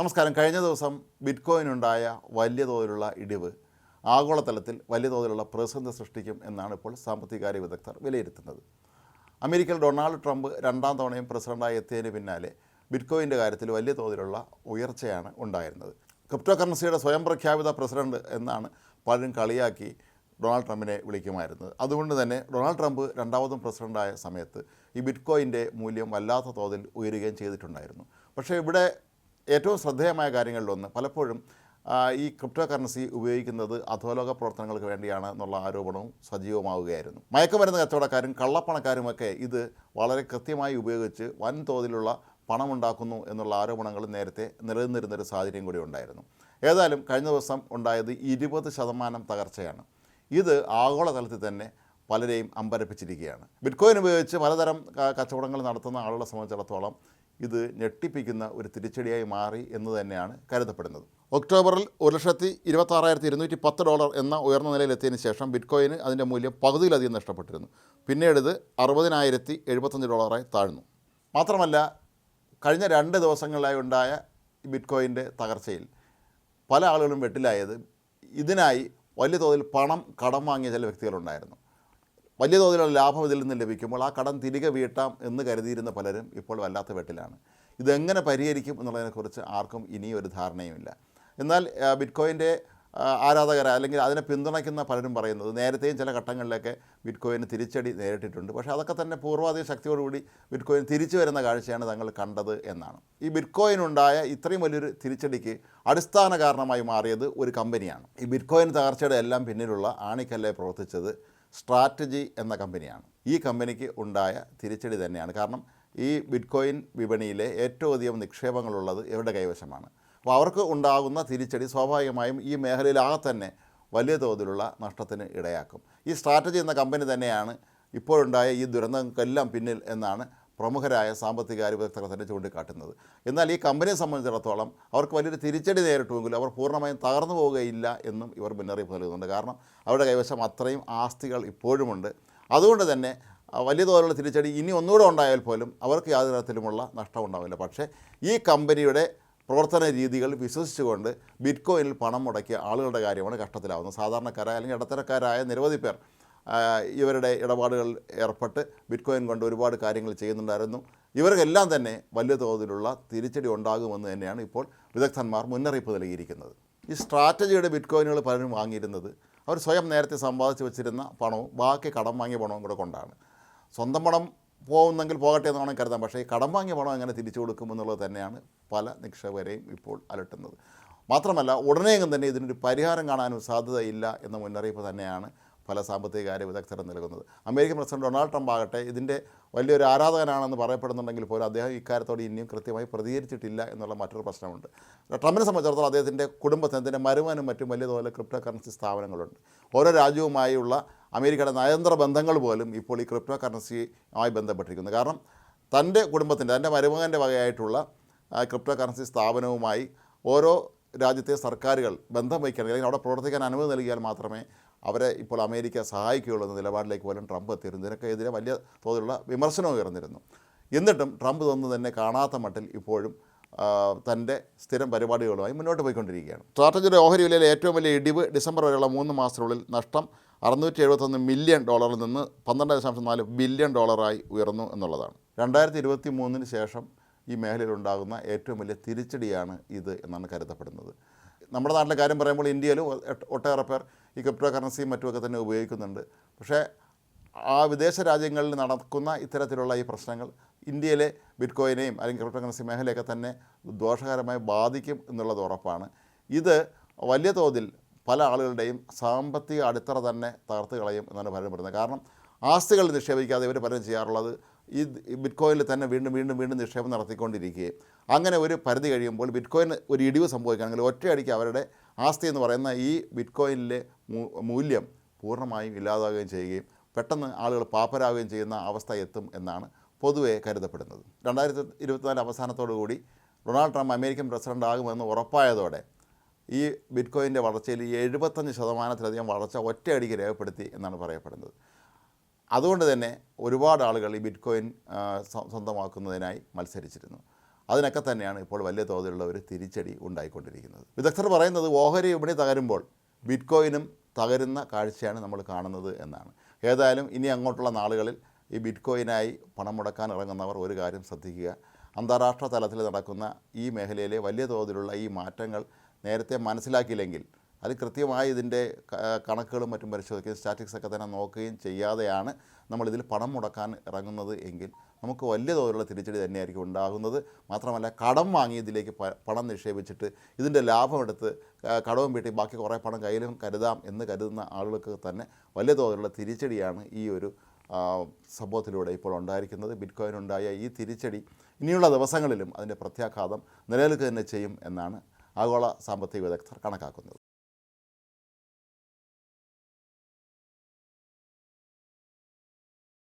നമസ്കാരം. കഴിഞ്ഞ ദിവസം ബിറ്റ്കോയിനുണ്ടായ വലിയ തോതിലുള്ള ഇടിവ് ആഗോളതലത്തിൽ വലിയ തോതിലുള്ള പ്രതിസന്ധി സൃഷ്ടിക്കും എന്നാണ് ഇപ്പോൾ സാമ്പത്തികകാര്യ വിദഗ്ധർ വിലയിരുത്തുന്നത്. അമേരിക്കയിൽ ഡൊണാൾഡ് ട്രംപ് രണ്ടാം തവണയും പ്രസിഡന്റായി എത്തിയതിന് പിന്നാലെ ബിറ്റ്കോയിന്റെ കാര്യത്തിൽ വലിയ തോതിലുള്ള ഉയർച്ചയാണ് ഉണ്ടായിരുന്നത്. ക്രിപ്റ്റോ കറൻസിയുടെ സ്വയം പ്രഖ്യാപിത പ്രസിഡന്റ് എന്നാണ് പലരും കളിയാക്കി ഡൊണാൾഡ് ട്രംപിനെ വിളിക്കുമായിരുന്നത്. അതുകൊണ്ട് തന്നെ ഡൊണാൾഡ് ട്രംപ് രണ്ടാമതും പ്രസിഡന്റായ സമയത്ത് ഈ ബിറ്റ്കോയിന്റെ മൂല്യം വല്ലാത്ത തോതിൽ ഉയരുകയും ചെയ്തിട്ടുണ്ടായിരുന്നു. പക്ഷേ ഇവിടെ ഏറ്റവും ശ്രദ്ധേയമായ കാര്യങ്ങളിലൊന്ന് പലപ്പോഴും ഈ ക്രിപ്റ്റോ കറൻസി ഉപയോഗിക്കുന്നത് അധോലോക പ്രവർത്തനങ്ങൾക്ക് വേണ്ടിയാണ് എന്നുള്ള ആരോപണവും സജീവമാവുകയായിരുന്നു. മയക്കുമരുന്ന് കച്ചവടക്കാരും കള്ളപ്പണക്കാരുമൊക്കെ ഇത് വളരെ കൃത്യമായി ഉപയോഗിച്ച് വൻതോതിലുള്ള പണമുണ്ടാക്കുന്നു എന്നുള്ള ആരോപണങ്ങൾ നേരത്തെ നിലനിന്നിരുന്നൊരു സാഹചര്യം കൂടി ഉണ്ടായിരുന്നു. ഏതായാലും കഴിഞ്ഞ ദിവസം ഉണ്ടായത് ഇരുപത് ശതമാനം തകർച്ചയാണ്. ഇത് ആഗോളതലത്തിൽ തന്നെ പലരെയും അമ്പരപ്പിച്ചിരിക്കുകയാണ്. ബിറ്റ്കോയിൻ ഉപയോഗിച്ച് പലതരം കച്ചവടങ്ങൾ നടത്തുന്ന ആളുകളെ സംബന്ധിച്ചിടത്തോളം ഇത് ഞെട്ടിപ്പിക്കുന്ന ഒരു തിരിച്ചടിയായി മാറി എന്ന് തന്നെയാണ് കരുതപ്പെടുന്നത്. ഒക്ടോബറിൽ ഒരു ലക്ഷത്തി ഇരുപത്താറായിരത്തി ഇരുന്നൂറ്റി പത്ത് ഡോളർ എന്ന ഉയർന്ന നിലയിലെത്തിയതിന് ശേഷം ബിറ്റ്കോയിന് അതിന്റെ മൂല്യം പകുതിയിലധികം നഷ്ടപ്പെട്ടിരുന്നു. പിന്നീട് ഇത് അറുപതിനായിരത്തി എഴുപത്തഞ്ച് ഡോളറായി താഴ്ന്നു. മാത്രമല്ല കഴിഞ്ഞ രണ്ട് ദിവസങ്ങളിലായി ഉണ്ടായ ബിറ്റ്കോയിന്റെ തകർച്ചയിൽ പല ആളുകളും വെട്ടിലായത് ഇതിനായി വലിയ തോതിൽ പണം കടം വാങ്ങിയ ചില വ്യക്തികളുണ്ടായിരുന്നു. വലിയ തോതിലുള്ള ലാഭം ഇതിൽ നിന്ന് ലഭിക്കുമ്പോൾ ആ കടം തിരികെ വീട്ടാം എന്ന് കരുതിയിരുന്ന പലരും ഇപ്പോൾ വല്ലാത്ത വെട്ടിലാണ്. ഇതെങ്ങനെ പരിഹരിക്കും എന്നുള്ളതിനെക്കുറിച്ച് ആർക്കും ഇനിയും ഒരു ധാരണയുമില്ല. എന്നാൽ ബിറ്റ്കോയിന്റെ ആരാധകർ അല്ലെങ്കിൽ അതിനെ പിന്തുണയ്ക്കുന്ന പലരും പറയുന്നത് നേരത്തെയും ചില ഘട്ടങ്ങളിലൊക്കെ ബിറ്റ്കോയിന് തിരിച്ചടി നേരിട്ടിട്ടുണ്ട്. പക്ഷേ അതൊക്കെ തന്നെ പൂർവാധിക ശക്തിയോടുകൂടി ബിറ്റ്കോയിൻ തിരിച്ചു വരുന്ന കാഴ്ചയാണ് തങ്ങൾ കണ്ടത് എന്നാണ്. ഈ ബിറ്റ്കോയിനുണ്ടായ ഇത്രയും വലിയൊരു തിരിച്ചടിക്ക് അടിസ്ഥാന കാരണമായി മാറിയത് ഒരു കമ്പനിയാണ്. ഈ ബിറ്റ്കോയിൻ തകർച്ചയുടെ എല്ലാം പിന്നിലുള്ള ആണിക്കല്ലേ പ്രവർത്തിച്ചത്? സ്ട്രാറ്റജി എന്ന കമ്പനിയാണ്. ഈ കമ്പനിക്ക് ഉണ്ടായ തിരിച്ചടി തന്നെയാണ്. കാരണം ഈ ബിറ്റ്കോയിൻ വിപണിയിലെ ഏറ്റവും അധികം നിക്ഷേപങ്ങളുള്ളത് ഇവരുടെ കൈവശമാണ്. അപ്പോൾ അവർക്ക് ഉണ്ടാകുന്ന തിരിച്ചടി സ്വാഭാവികമായും ഈ മേഖലയിലാകെ തന്നെ വലിയ തോതിലുള്ള നഷ്ടത്തിന് ഇടയാക്കും. ഈ സ്ട്രാറ്റജി എന്ന കമ്പനി തന്നെയാണ് ഇപ്പോഴുണ്ടായ ഈ ദുരന്തങ്ങൾക്കെല്ലാം പിന്നിൽ എന്നാണ് പ്രമുഖരായ സാമ്പത്തിക വിദഗ്ധർ തന്നെ ചൂണ്ടിക്കാട്ടുന്നത്. എന്നാൽ ഈ കമ്പനിയെ സംബന്ധിച്ചിടത്തോളം അവർക്ക് വലിയൊരു തിരിച്ചടി നേരിട്ടുമെങ്കിലും അവർ പൂർണമായും തകർന്നു പോവുകയില്ല എന്നും ഇവർ മുന്നറിയിപ്പ് നൽകുന്നുണ്ട്. കാരണം അവരുടെ കൈവശം അത്രയും ആസ്തികൾ ഇപ്പോഴുമുണ്ട്. അതുകൊണ്ട് തന്നെ വലിയ തോതിലുള്ള തിരിച്ചടി ഇനി ഒന്നുകൂടെ ഉണ്ടായാൽ പോലും അവർക്ക് യാതൊരു തരത്തിലുമുള്ള നഷ്ടം ഉണ്ടാവില്ല. പക്ഷേ ഈ കമ്പനിയുടെ പ്രവർത്തന രീതികൾ വിശ്വസിച്ചുകൊണ്ട് ബിറ്റ്കോയിനിൽ പണം മുടക്കിയ ആളുകളുടെ കാര്യമാണ് കഷ്ടത്തിലാവുന്നത്. സാധാരണക്കാരായ അല്ലെങ്കിൽ ഇടത്തരക്കാരായ നിരവധി പേർ ഇവരുടെ ഇടപാടുകളിൽ ഏർപ്പെട്ട് ബിറ്റ്കോയിൻ കൊണ്ട് ഒരുപാട് കാര്യങ്ങൾ ചെയ്യുന്നുണ്ടായിരുന്നു. ഇവർക്കെല്ലാം തന്നെ വലിയ തോതിലുള്ള തിരിച്ചടി ഉണ്ടാകുമെന്ന് തന്നെയാണ് ഇപ്പോൾ വിദഗ്ധന്മാർ മുന്നറിയിപ്പ് നൽകിയിരിക്കുന്നത്. ഈ സ്ട്രാറ്റജിയുടെ ബിറ്റ്കോയിനുകൾ പലരും വാങ്ങിയിരുന്നത് അവർ സ്വയം നേരത്തെ സമ്പാദിച്ച് വെച്ചിരുന്ന പണവും ബാക്കി കടം വാങ്ങിയ പണവും കൂടെ കൊണ്ടാണ്. സ്വന്തം പണം പോകുന്നെങ്കിൽ പോകട്ടെ എന്ന് വേണം കരുതാം. പക്ഷേ കടം വാങ്ങിയ പണം എങ്ങനെ തിരിച്ചു കൊടുക്കുമെന്നുള്ളത് തന്നെയാണ് പല നിക്ഷേപകരെയും ഇപ്പോൾ അലട്ടുന്നത്. മാത്രമല്ല ഉടനെയെങ്കിലും തന്നെ ഇതിനൊരു പരിഹാരം കാണാനും സാധ്യതയില്ല എന്ന മുന്നറിയിപ്പ് തന്നെയാണ് പല സാമ്പത്തികകാര്യ വിദഗ്ധരും നൽകുന്നത് അമേരിക്കൻ പ്രസിഡന്റ് ഡൊണാൾഡ് ട്രംപ് ആകട്ടെ ഇതിന്റെ വലിയൊരു ആരാധകനാണെന്ന് പറയപ്പെടുന്നുണ്ടെങ്കിൽ പോലും അദ്ദേഹം ഇക്കാര്യത്തോട് ഇനിയും കൃത്യമായി പ്രതികരിച്ചിട്ടില്ല എന്നുള്ള മറ്റൊരു പ്രശ്നമുണ്ട്. ട്രംപിനെ സംബന്ധിച്ചിടത്തോളം അദ്ദേഹത്തിന്റെ കുടുംബത്തിന് അതിന്റെ മരുമാനും മറ്റും വലിയ തോതിൽ ക്രിപ്റ്റോ കറൻസി സ്ഥാപനങ്ങളുണ്ട്. ഓരോ രാജ്യവുമായുള്ള അമേരിക്കയുടെ നയതന്ത്ര ബന്ധങ്ങൾ പോലും ഇപ്പോൾ ഈ ക്രിപ്റ്റോ കറൻസിയുമായി ബന്ധപ്പെട്ടിരിക്കുന്നു. കാരണം തന്റെ കുടുംബത്തിന്റെ തന്റെ മരുമകന്റെ വകയായിട്ടുള്ള ക്രിപ്റ്റോ കറൻസി സ്ഥാപനവുമായി ഓരോ രാജ്യത്തെ സർക്കാരുകൾ ബന്ധം വയ്ക്കണം അല്ലെങ്കിൽ അവിടെ പ്രവർത്തിക്കാൻ അനുമതി നൽകിയാൽ മാത്രമേ അവരെ ഇപ്പോൾ അമേരിക്ക സഹായിക്കുകയുള്ളൂ എന്ന നിലപാടിലേക്ക് പോലും ട്രംപ് എത്തിയിരുന്നു. ഇതിനൊക്കെ എതിരെ വലിയ തോതിലുള്ള വിമർശനം ഉയർന്നിരുന്നു. എന്നിട്ടും ട്രംപ് തന്നു തന്നെ കാണാത്ത മട്ടിൽ ഇപ്പോഴും തന്റെ സ്ഥിരം പരിപാടികളുമായി മുന്നോട്ട് പോയിക്കൊണ്ടിരിക്കുകയാണ്. സ്ട്രാറ്റജിയുടെ ഓഹരി വിലയിലെ ഏറ്റവും വലിയ ഇടിവ് ഡിസംബർ വരെയുള്ള മൂന്ന് മാസത്തിനുള്ളിൽ നഷ്ടം അറുന്നൂറ്റി എഴുപത്തൊന്ന് മില്യൺ ഡോളറിൽ നിന്ന് പന്ത്രണ്ട് ദശാംശം നാല് ബില്യൺ ഡോളറായി ഉയർന്നു എന്നുള്ളതാണ്. രണ്ടായിരത്തി ഇരുപത്തി മൂന്നിന് ശേഷം ഈ മേഖലയിലുണ്ടാകുന്ന ഏറ്റവും വലിയ തിരിച്ചടിയാണ് ഇത് എന്നാണ് കരുതപ്പെടുന്നത്. നമ്മുടെ നാട്ടിലെ കാര്യം പറയുമ്പോൾ ഇന്ത്യയിലും ഒട്ടേറെ പേർ ഈ ക്രിപ്റ്റോ കറൻസിയും മറ്റുമൊക്കെ തന്നെ ഉപയോഗിക്കുന്നുണ്ട്. പക്ഷേ ആ വിദേശ രാജ്യങ്ങളിൽ നടക്കുന്ന ഇത്തരത്തിലുള്ള ഈ പ്രശ്നങ്ങൾ ഇന്ത്യയിലെ ബിറ്റ്കോയിനെയും അല്ലെങ്കിൽ ക്രിപ്റ്റോ കറൻസി മേഖലയൊക്കെ തന്നെ ദോഷകരമായി ബാധിക്കും എന്നുള്ളത് ഉറപ്പാണ്. ഇത് വലിയ തോതിൽ പല ആളുകളുടെയും സാമ്പത്തിക അടിത്തറ തന്നെ തകർത്ത് കളയും എന്നാണ് പലരും പറയുന്നത്. കാരണം ആസ്തികൾ നിക്ഷേപിക്കാതെ ഇവർ പലരും ചെയ്യാറുള്ളത് ഈ ബിറ്റ്കോയിനിൽ തന്നെ വീണ്ടും വീണ്ടും വീണ്ടും നിക്ഷേപം നടത്തിക്കൊണ്ടിരിക്കുകയും അങ്ങനെ ഒരു പരിധി കഴിയുമ്പോൾ ബിറ്റ്കോയിൻ ഒരു ഇടിവ് സംഭവിക്കുകയാണെങ്കിൽ ഒറ്റയടിക്ക് അവരുടെ ആസ്തി എന്ന് പറയുന്ന ഈ ബിറ്റ്കോയിനിലെ മൂല്യം പൂർണമായും ഇല്ലാതാവുകയും ചെയ്യുകയും പെട്ടെന്ന് ആളുകൾ പാപ്പരാകുകയും ചെയ്യുന്ന അവസ്ഥ എത്തും എന്നാണ് പൊതുവെ കരുതപ്പെടുന്നത്. രണ്ടായിരത്തി ഇരുപത്തിനാല് അവസാനത്തോടു കൂടി ഡൊണാൾഡ് ട്രംപ് അമേരിക്കൻ പ്രസിഡന്റ് ആകുമെന്ന് ഉറപ്പായതോടെ ഈ ബിറ്റ്കോയിന്റെ വളർച്ചയിൽ എഴുപത്തഞ്ച് ശതമാനത്തിലധികം വളർച്ച ഒറ്റയടിക്ക് രേഖപ്പെടുത്തി എന്നാണ് പറയപ്പെടുന്നത്. അതുകൊണ്ട് തന്നെ ഒരുപാട് ആളുകൾ ഈ ബിറ്റ്കോയിൻ കോയിൻ സ്വന്തമാക്കുന്നതിനായി മത്സരിച്ചിരുന്നു. അതിനൊക്കെ തന്നെയാണ് ഇപ്പോൾ വലിയ തോതിലുള്ള ഒരു തിരിച്ചടി ഉണ്ടായിക്കൊണ്ടിരിക്കുന്നത്. വിദഗ്ധർ പറയുന്നത് ഓഹരി വിപണി തകരുമ്പോൾ ബിറ്റ്കോയിനും തകരുന്ന കാഴ്ചയാണ് നമ്മൾ കാണുന്നത് എന്നാണ്. ഏതായാലും ഇനി അങ്ങോട്ടുള്ള നാളുകളിൽ ഈ ബിറ്റ്കോയിനായി പണം മുടക്കാൻ ഇറങ്ങുന്നവർ ഒരു കാര്യം ശ്രദ്ധിക്കുക. അന്താരാഷ്ട്ര തലത്തിൽ നടക്കുന്ന ഈ മേഖലയിലെ വലിയ തോതിലുള്ള ഈ മാറ്റങ്ങൾ നേരത്തെ മനസ്സിലാക്കിയില്ലെങ്കിൽ അത് കൃത്യമായി ഇതിന്റെ കണക്കുകളും മറ്റും പരിശോധിക്കുകയും സ്റ്റാറ്റിക്സ് ഒക്കെ തന്നെ നോക്കുകയും ചെയ്യാതെയാണ് നമ്മളിതിൽ പണം മുടക്കാൻ ഇറങ്ങുന്നത് എങ്കിൽ നമുക്ക് വലിയ തോതിലുള്ള തിരിച്ചടി തന്നെയായിരിക്കും ഉണ്ടാകുന്നത്. മാത്രമല്ല കടം വാങ്ങി ഇതിലേക്ക് പണം നിക്ഷേപിച്ചിട്ട് ഇതിന്റെ ലാഭമെടുത്ത് കടവും വീട്ടി ബാക്കി കുറേ പണം കയ്യിലും കരുതാം എന്ന് കരുതുന്ന ആളുകൾക്ക് തന്നെ വലിയ തോതിലുള്ള തിരിച്ചടിയാണ് ഈ ഒരു സംഭവത്തിലൂടെ ഇപ്പോൾ ഉണ്ടായിരിക്കുന്നത്. ബിറ്റ്കോയിൻ ഉണ്ടായ ഈ തിരിച്ചടി ഇനിയുള്ള ദിവസങ്ങളിലും അതിന്റെ പ്രത്യാഘാതം നിലനിൽക്കുക തന്നെ ചെയ്യും എന്നാണ് ആഗോള സാമ്പത്തിക വിദഗ്ധർ കണക്കാക്കുന്നത്.